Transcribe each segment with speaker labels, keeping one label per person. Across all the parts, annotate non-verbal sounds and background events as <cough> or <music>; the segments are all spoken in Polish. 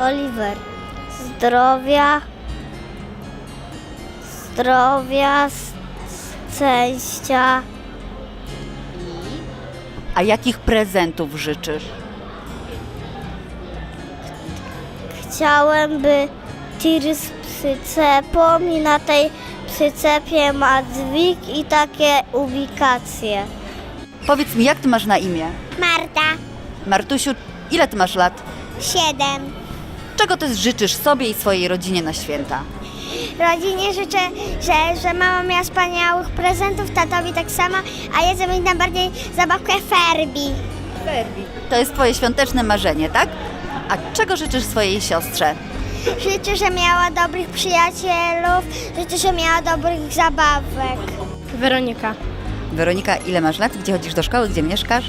Speaker 1: Oliver. Zdrowia. Zdrowia, szczęścia.
Speaker 2: A jakich prezentów życzysz?
Speaker 1: Chciałem, by tir z przycepą i na tej przycepie ma dźwig i takie ubikacje.
Speaker 2: Powiedz mi, jak ty masz na imię?
Speaker 1: Marta,
Speaker 2: Martusiu, ile ty masz lat?
Speaker 1: siedem.
Speaker 2: Czego ty życzysz sobie i swojej rodzinie na święta?
Speaker 1: Rodzinie życzę, że, że mama miała wspaniałych prezentów, tatowi tak samo, a ja zrobić najbardziej zabawkę Ferbi.
Speaker 2: To jest twoje świąteczne marzenie, tak? A czego życzysz swojej siostrze?
Speaker 1: Życzę, że miała dobrych przyjacielów, życzę, że miała dobrych zabawek.
Speaker 3: Weronika.
Speaker 2: Weronika, ile masz lat? Gdzie chodzisz do szkoły? Gdzie mieszkasz?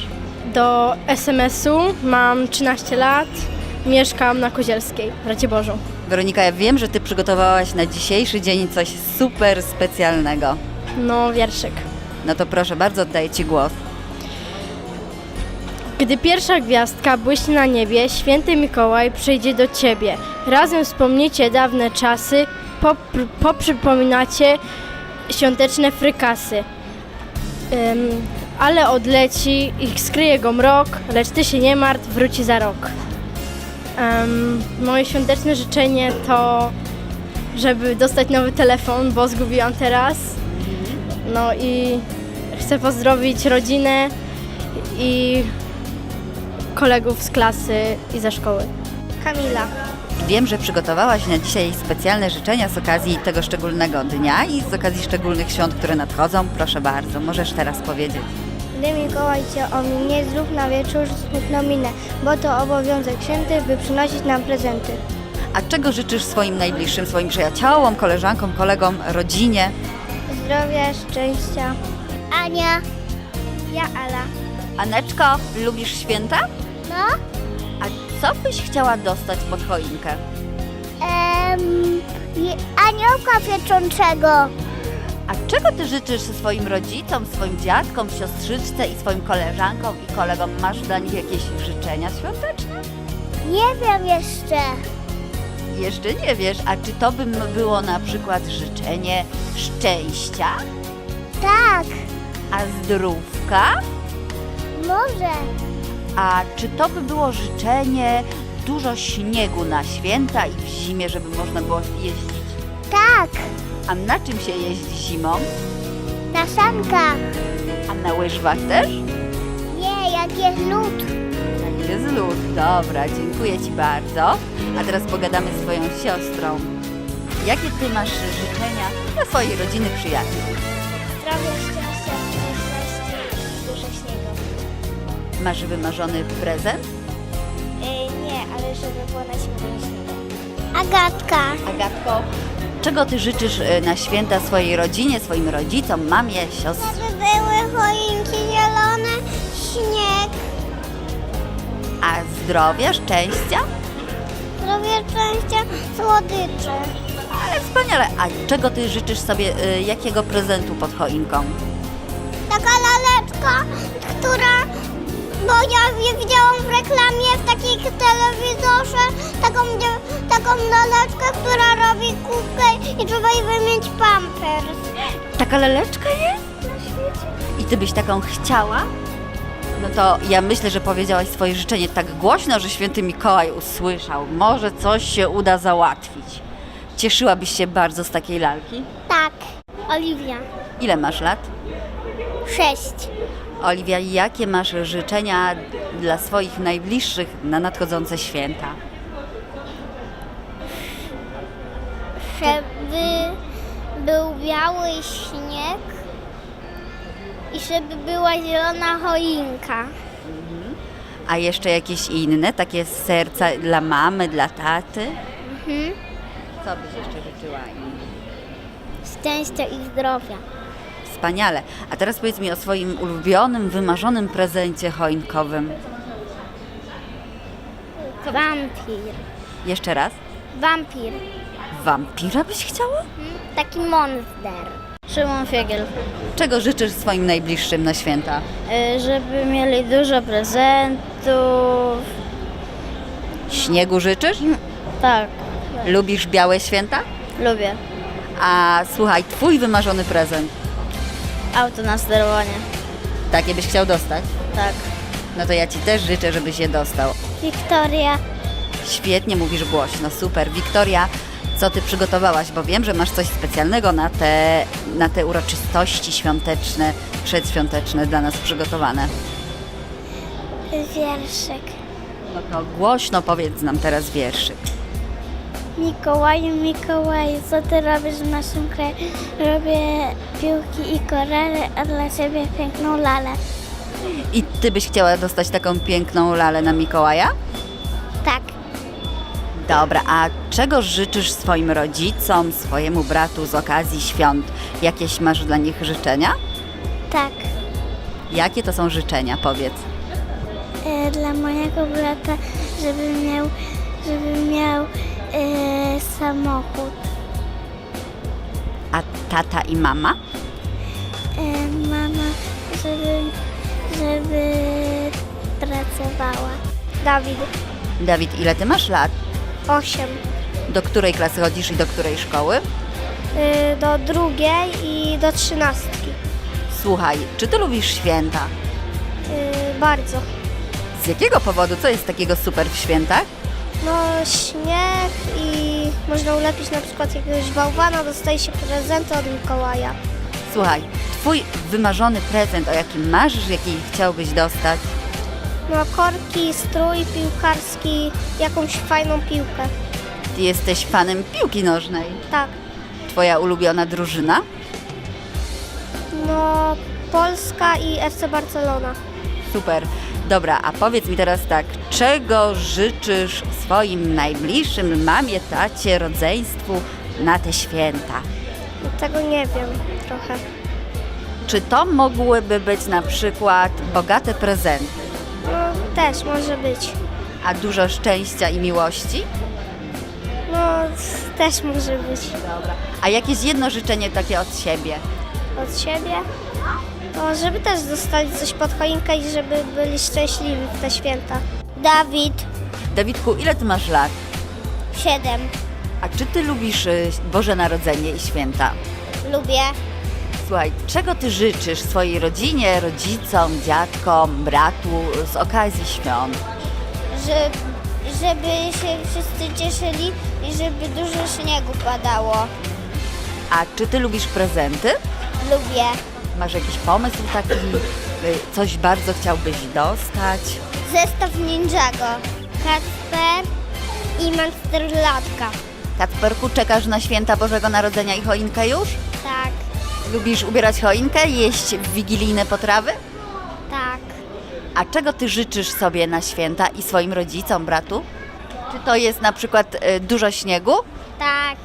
Speaker 3: Do SMS-u mam 13 lat. Mieszkam na Kozielskiej, w Raciborzu.
Speaker 2: Weronika, ja wiem, że ty przygotowałaś na dzisiejszy dzień coś super specjalnego.
Speaker 3: No, wierszyk.
Speaker 2: No to proszę bardzo, oddaję ci głos.
Speaker 3: Gdy pierwsza gwiazdka błyśnie na niebie, święty Mikołaj przyjdzie do ciebie. Razem wspomnicie dawne czasy, popr- poprzypominacie świąteczne frykasy. Ale odleci i skryje go mrok, lecz ty się nie martw, wróci za rok. Moje świąteczne życzenie to, żeby dostać nowy telefon, bo zgubiłam teraz. No i chcę pozdrowić rodzinę i kolegów z klasy i ze szkoły.
Speaker 1: Kamila.
Speaker 2: Wiem, że przygotowałaś na dzisiaj specjalne życzenia z okazji tego szczególnego dnia i z okazji szczególnych świąt, które nadchodzą. Proszę bardzo, możesz teraz powiedzieć.
Speaker 1: Gdy Mikołaj cię ominie, zrób na wieczór smutną minę, bo to obowiązek święty, by przynosić nam prezenty.
Speaker 2: A czego życzysz swoim najbliższym, swoim przyjaciołom, koleżankom, kolegom, rodzinie?
Speaker 1: Zdrowia, szczęścia. Ania. Ja, Ala.
Speaker 2: Aneczko, lubisz święta?
Speaker 1: No?
Speaker 2: A co byś chciała dostać pod choinkę?
Speaker 1: Em, aniołka pieczącego.
Speaker 2: A czego ty życzysz swoim rodzicom, swoim dziadkom, siostrzyczce i swoim koleżankom i kolegom? Masz dla nich jakieś życzenia świąteczne?
Speaker 1: Nie wiem jeszcze.
Speaker 2: Jeszcze nie wiesz, a czy to by było na przykład życzenie szczęścia,
Speaker 1: Tak,
Speaker 2: a zdrówka?
Speaker 1: może.
Speaker 2: A czy to by było życzenie dużo śniegu na święta i w zimie, żeby można było jeździć?
Speaker 1: Tak,
Speaker 2: A na czym się jeździ zimą?
Speaker 1: na sankach.
Speaker 2: A na łyżwach też?
Speaker 1: Nie, jak jest lód.
Speaker 2: Tak jest lód. Dobra, dziękuję Ci bardzo. A teraz pogadamy z Twoją siostrą. Jakie Ty masz życzenia dla swojej rodziny, przyjaciół?
Speaker 1: Zdrowia, szczęścia, szczęśliwości i dużo śniegu.
Speaker 2: Masz wymarzony prezent?
Speaker 1: nie, ale żeby było na śniegu. Agatka.
Speaker 2: Agatko, czego Ty życzysz y, na święta swojej rodzinie, swoim rodzicom, mamie, siostrze?
Speaker 1: Żeby były choinki zielone, śnieg.
Speaker 2: A zdrowia, szczęścia?
Speaker 1: Zdrowia, szczęścia, słodycze.
Speaker 2: Ale wspaniale. A czego Ty życzysz sobie, y, jakiego prezentu pod choinką?
Speaker 1: Taka laleczka, która... Bo ja widziałam w reklamie w takiej telewizorze, taką, taką laleczkę, która robi kubkę i trzeba jej wymienić pampers.
Speaker 2: Taka laleczka jest na świecie? I Ty byś taką chciała? No to ja myślę, że powiedziałaś swoje życzenie tak głośno, że święty Mikołaj usłyszał. Może coś się uda załatwić. Cieszyłabyś się bardzo z takiej lalki?
Speaker 1: Tak. Oliwia.
Speaker 2: Ile masz lat?
Speaker 1: Sześć.
Speaker 2: Oliwia, jakie masz życzenia dla swoich najbliższych na nadchodzące święta?
Speaker 1: Żeby był biały śnieg i żeby była zielona choinka.
Speaker 2: A jeszcze jakieś inne, takie z serca dla mamy, dla taty?
Speaker 1: Mhm.
Speaker 2: Co byś jeszcze życzyła im?
Speaker 1: Szczęścia i zdrowia.
Speaker 2: Wspaniale. A teraz powiedz mi o swoim ulubionym, wymarzonym prezencie choinkowym.
Speaker 1: Wampir.
Speaker 2: Jeszcze raz.
Speaker 1: Wampir.
Speaker 2: Wampira byś chciała?
Speaker 1: Taki monster. Szymon Fiegiel.
Speaker 2: Czego życzysz swoim najbliższym na święta?
Speaker 1: Y, Żeby mieli dużo prezentów.
Speaker 2: Śniegu życzysz?
Speaker 3: Tak,
Speaker 2: Lubisz białe święta?
Speaker 3: lubię.
Speaker 2: A słuchaj, twój wymarzony prezent.
Speaker 3: Auto na sterowanie.
Speaker 2: Takie byś chciał dostać?
Speaker 3: Tak.
Speaker 2: No to ja ci też życzę, żebyś je dostał.
Speaker 1: Wiktoria.
Speaker 2: Świetnie mówisz głośno, super. Wiktoria, co ty przygotowałaś? Bo wiem, że masz coś specjalnego na te, na te uroczystości świąteczne, przedświąteczne dla nas przygotowane.
Speaker 1: Wierszyk.
Speaker 2: No to głośno powiedz nam teraz wierszyk.
Speaker 1: Mikołaju, Mikołaju, co ty robisz w naszym kraju? Robię piłki i korale, a dla ciebie piękną lalę.
Speaker 2: I ty byś chciała dostać taką piękną lalę na Mikołaja?
Speaker 1: Tak.
Speaker 2: Dobra, a czego życzysz swoim rodzicom, swojemu bratu z okazji świąt? Jakieś masz dla nich życzenia?
Speaker 1: Tak.
Speaker 2: Jakie to są życzenia, powiedz?
Speaker 1: E, dla mojego brata, żeby miał, żeby miał samochód.
Speaker 2: A tata i mama?
Speaker 1: E, mama, żeby, żeby pracowała. Dawid.
Speaker 2: Dawid, ile ty masz lat?
Speaker 1: Osiem.
Speaker 2: Do której klasy chodzisz i do której szkoły?
Speaker 1: E, do drugiej i do trzynastki.
Speaker 2: Słuchaj, czy ty lubisz święta?
Speaker 1: E, bardzo.
Speaker 2: Z jakiego powodu? Co jest takiego super w świętach?
Speaker 1: No śnieg i można ulepić na przykład jakiegoś bałwana, dostaje się prezenty od Mikołaja.
Speaker 2: Słuchaj, twój wymarzony prezent, o jakim marzysz, jaki chciałbyś dostać?
Speaker 1: No korki, strój piłkarski, jakąś fajną piłkę.
Speaker 2: Ty jesteś fanem piłki nożnej.
Speaker 1: Tak.
Speaker 2: Twoja ulubiona drużyna?
Speaker 1: No Polska i FC Barcelona.
Speaker 2: Super. Dobra, a powiedz mi teraz tak, czego życzysz swoim najbliższym, mamie, tacie, rodzeństwu na te święta?
Speaker 1: Tego nie wiem trochę.
Speaker 2: Czy to mogłyby być na przykład bogate prezenty,
Speaker 1: No też może być.
Speaker 2: a dużo szczęścia i miłości?
Speaker 1: No też może być.
Speaker 2: Dobra. A jakieś jedno życzenie takie od siebie?
Speaker 1: Od siebie. No żeby też dostali coś pod choinkę i żeby byli szczęśliwi w te święta. Dawid.
Speaker 2: Dawidku, ile ty masz lat?
Speaker 1: Siedem.
Speaker 2: A czy ty lubisz y, Boże Narodzenie i święta?
Speaker 1: Lubię.
Speaker 2: Słuchaj, czego ty życzysz swojej rodzinie, rodzicom, dziadkom, bratu z okazji świąt?
Speaker 1: że, żeby się wszyscy cieszyli i żeby dużo śniegu padało.
Speaker 2: A czy ty lubisz prezenty?
Speaker 1: Lubię.
Speaker 2: Masz jakiś pomysł taki, y, coś bardzo chciałbyś dostać?
Speaker 1: Zestaw Ninjago. Kacper i Monster Latka.
Speaker 2: Kacperku, czekasz na święta Bożego Narodzenia i choinkę już?
Speaker 1: Tak,
Speaker 2: Lubisz ubierać choinkę, jeść wigilijne potrawy?
Speaker 1: tak.
Speaker 2: A czego ty życzysz sobie na święta i swoim rodzicom, bratu? Czy to jest na przykład y, dużo śniegu,
Speaker 1: Tak,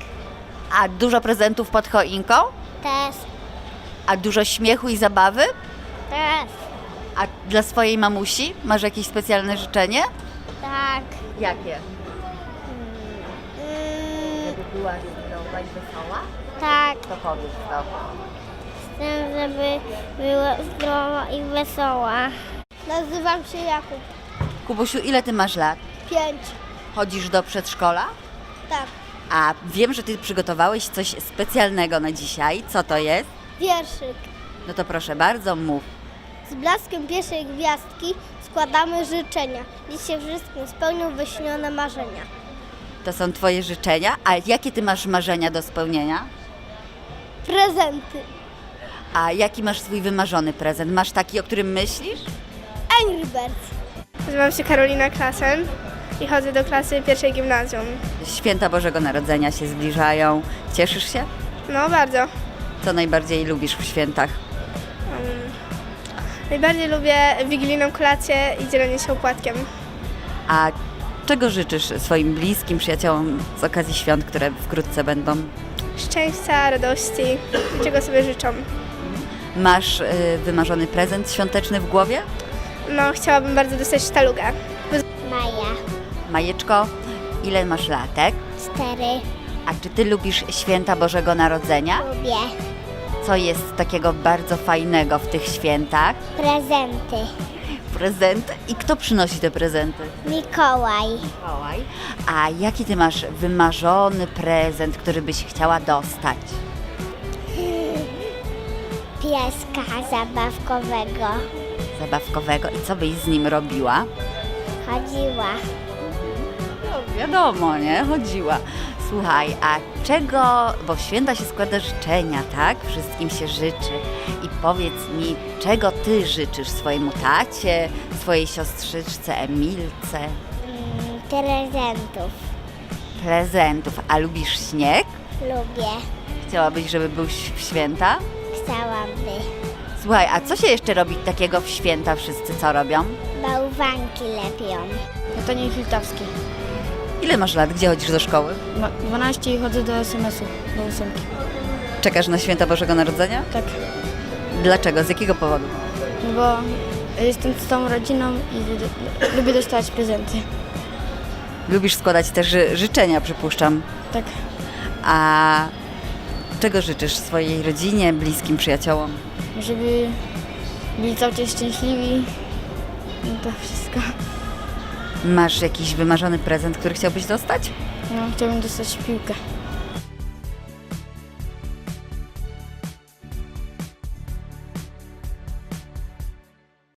Speaker 2: a dużo prezentów pod choinką,
Speaker 1: też,
Speaker 2: a dużo śmiechu i zabawy?
Speaker 1: też,
Speaker 2: A dla swojej mamusi masz jakieś specjalne życzenie?
Speaker 1: tak.
Speaker 2: Jakie?
Speaker 1: Mm,
Speaker 2: Żeby była zdrowa i wesoła?
Speaker 1: tak,
Speaker 2: To powiedz to.
Speaker 1: chcę, żeby była zdrowa i wesoła. Nazywam się Jakub.
Speaker 2: Kubusiu, ile ty masz lat?
Speaker 1: Pięć.
Speaker 2: Chodzisz do przedszkola?
Speaker 1: Tak.
Speaker 2: A wiem, że ty przygotowałeś coś specjalnego na dzisiaj. Co to jest?
Speaker 1: Wierszyk.
Speaker 2: No to proszę bardzo, mów.
Speaker 1: Z blaskiem pierwszej gwiazdki składamy życzenia. Dziś się wszystkim spełnią wyśnione marzenia.
Speaker 2: To są twoje życzenia. A jakie ty masz marzenia do spełnienia?
Speaker 1: Prezenty.
Speaker 2: A jaki masz swój wymarzony prezent? Masz taki, o którym myślisz?
Speaker 1: Angry Birds.
Speaker 3: Nazywam się Karolina Klasen i chodzę do klasy pierwszej gimnazjum.
Speaker 2: Święta Bożego Narodzenia się zbliżają. Cieszysz się?
Speaker 3: No bardzo.
Speaker 2: Co najbardziej lubisz w świętach?
Speaker 3: Najbardziej lubię wigilijną kolację i dzielenie się opłatkiem.
Speaker 2: A czego życzysz swoim bliskim, przyjaciołom z okazji świąt, które wkrótce będą?
Speaker 3: Szczęścia, radości, czego sobie życzą.
Speaker 2: Masz y, wymarzony prezent świąteczny w głowie?
Speaker 3: No, chciałabym bardzo dostać sztalugę.
Speaker 1: Maja.
Speaker 2: Majeczko, ile masz latek?
Speaker 1: Cztery.
Speaker 2: A czy ty lubisz święta Bożego Narodzenia?
Speaker 1: Lubię.
Speaker 2: Co jest takiego bardzo fajnego w tych świętach?
Speaker 1: Prezenty.
Speaker 2: prezenty. I kto przynosi te prezenty?
Speaker 1: Mikołaj.
Speaker 2: Mikołaj. A jaki ty masz wymarzony prezent, który byś chciała dostać? <laughs>
Speaker 1: Pieska zabawkowego.
Speaker 2: Zabawkowego. I co byś z nim robiła?
Speaker 1: Chodziła.
Speaker 2: No, wiadomo, nie? Chodziła. Słuchaj, a czego, bo w święta się składa życzenia, tak? Wszystkim się życzy. I powiedz mi, czego ty życzysz swojemu tacie, swojej siostrzyczce Emilce?
Speaker 1: Mm, prezentów.
Speaker 2: Prezentów. A lubisz śnieg?
Speaker 1: Lubię.
Speaker 2: Chciałabyś, żeby był w święta?
Speaker 1: Chciałaby.
Speaker 2: Słuchaj, a co się jeszcze robi takiego w święta? Wszyscy co robią?
Speaker 1: Bałwanki lepią.
Speaker 4: Natanie Hiltawski.
Speaker 2: Ile masz lat? Gdzie chodzisz do szkoły?
Speaker 4: Ma 12 i chodzę do SMS-u, do ósemki.
Speaker 2: Czekasz na święta Bożego Narodzenia?
Speaker 4: Tak,
Speaker 2: Dlaczego? Z jakiego powodu?
Speaker 4: no bo jestem z całą rodziną i lubię- lubię dostawać prezenty.
Speaker 2: Lubisz składać też ży- życzenia, przypuszczam.
Speaker 4: Tak,
Speaker 2: A czego życzysz swojej rodzinie, bliskim przyjaciołom?
Speaker 4: żeby byli cały czas szczęśliwi. No to wszystko.
Speaker 2: Masz jakiś wymarzony prezent, który chciałbyś dostać?
Speaker 4: No, chciałbym dostać piłkę.